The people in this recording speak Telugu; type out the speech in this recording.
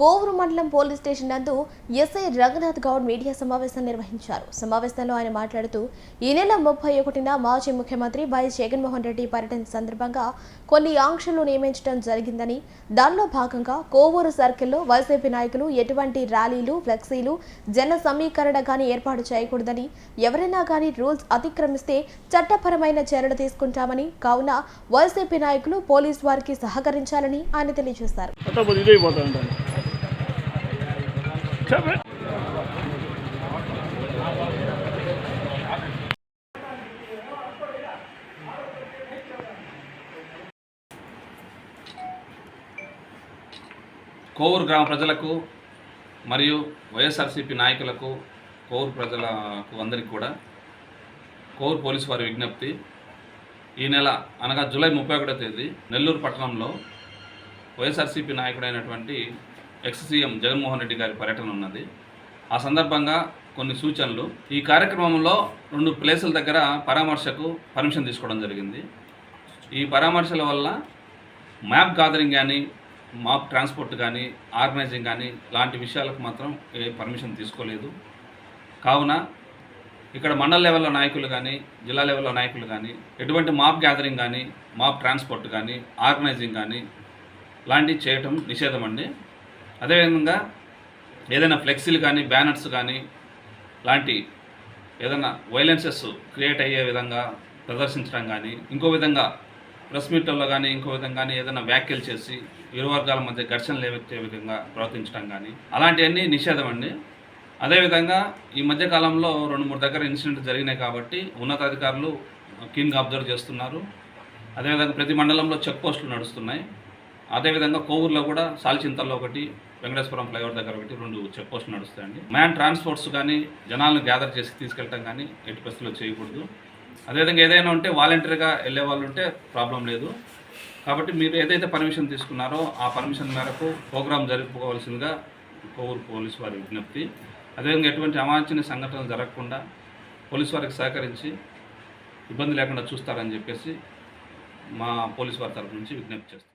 పోవూరు మండలం పోలీస్ స్టేషన్ నందు ఎస్ఐ రఘునాథ్ గౌడ్ మీడియా సమావేశం నిర్వహించారు. సమావేశంలో ఆయన మాట్లాడుతూ ఈ నెల ముప్పై ఒకటిన మాజీ ముఖ్యమంత్రి వైఎస్ జగన్మోహన్ రెడ్డి పర్యటన సందర్భంగా కొన్ని ఆంక్షలు నియమించడం జరిగిందని దానిలో భాగంగా కోవూరు సర్కిల్లో వైసీపీ నాయకులు ఎటువంటి ర్యాలీలు ఫ్లెక్సీలు జన సమీకరణ కానీ ఏర్పాటు చేయకూడదని ఎవరైనా కానీ రూల్స్ అతిక్రమిస్తే చట్టపరమైన చర్యలు తీసుకుంటామని కావున వైసీపీ నాయకులు పోలీస్ వారికి సహకరించాలని ఆయన తెలియజేశారు. కోవూరు గ్రామ ప్రజలకు మరియు వైఎస్ఆర్సీపీ నాయకులకు కోవూరు ప్రజలకు అందరికీ కూడా కోవూరు పోలీసు వారి విజ్ఞప్తి. ఈ నెల అనగా జూలై ముప్పై ఒకటో తేదీ నెల్లూరు పట్టణంలో వైఎస్ఆర్సీపీ నాయకుడైనటువంటి ఎక్స్ సీఎం జగన్మోహన్ రెడ్డి గారి పర్యటన ఉన్నది. ఆ సందర్భంగా కొన్ని సూచనలు. ఈ కార్యక్రమంలో రెండు ప్లేసుల దగ్గర పరామర్శకు పర్మిషన్ తీసుకోవడం జరిగింది. ఈ పరామర్శల వల్ల మ్యాప్ గాదరింగ్ కానీ మాప్ ట్రాన్స్పోర్ట్ కానీ ఆర్గనైజింగ్ కానీ లాంటి విషయాలకు మాత్రం ఏ పర్మిషన్ తీసుకోలేదు. కావున ఇక్కడ మండల లెవెల్లో నాయకులు కానీ జిల్లా లెవెల్లో నాయకులు కానీ ఎటువంటి మాప్ గ్యాదరింగ్ కానీ మాప్ ట్రాన్స్పోర్ట్ కానీ ఆర్గనైజింగ్ కానీ లాంటివి చేయటం నిషేధం అండి. అదేవిధంగా ఏదైనా ఫ్లెక్సీలు కానీ బ్యానర్స్ కానీ లాంటి ఏదైనా వైలెన్సెస్ క్రియేట్ అయ్యే విధంగా ప్రదర్శించడం కానీ ఇంకో విధంగా ప్రెస్ మీట్లలో కానీ ఇంకో విధంగా కానీ ఏదైనా వ్యాఖ్యలు చేసి ఇరు వర్గాల మధ్య ఘర్షణ లేవెత్తే విధంగా ప్రవర్తించడం కానీ అలాంటివన్నీ నిషేధం అండి. అదేవిధంగా ఈ మధ్యకాలంలో రెండు మూడు దగ్గర ఇన్సిడెంట్ జరిగినాయి కాబట్టి ఉన్నతాధికారులు కీన్గా అబ్జర్వ్ చేస్తున్నారు. అదేవిధంగా ప్రతి మండలంలో చెక్ పోస్టులు నడుస్తున్నాయి. అదేవిధంగా కోవూరులో కూడా సాల్చింతల్లో ఒకటి వెంకటేశ్వరం ఫ్లైఓవర్ దగ్గర ఒకటి రెండు చెక్ పోస్టులు నడుస్తాయండి. మ్యాన్ ట్రాన్స్పోర్ట్స్ కానీ జనాలను గ్యాదర్ చేసి తీసుకెళ్ళటం కానీ ఎట్టి పరిస్థితుల్లో చేయకూడదు. అదేవిధంగా ఏదైనా ఉంటే వాలంటరీగా వెళ్ళే వాళ్ళు ఉంటే ప్రాబ్లం లేదు. కాబట్టి మీరు ఏదైతే పర్మిషన్ తీసుకున్నారో ఆ పర్మిషన్ మేరకు ప్రోగ్రాం జరుపుకోవాల్సిందిగా కోవూరు పోలీసు వారి విజ్ఞప్తి. అదేవిధంగా ఎటువంటి అవాంఛనీయ సంఘటనలు జరగకుండా పోలీసు వారికి సహకరించి ఇబ్బంది లేకుండా చూస్తారని చెప్పేసి మా పోలీసు వారి తరపు నుంచి విజ్ఞప్తి చేస్తాం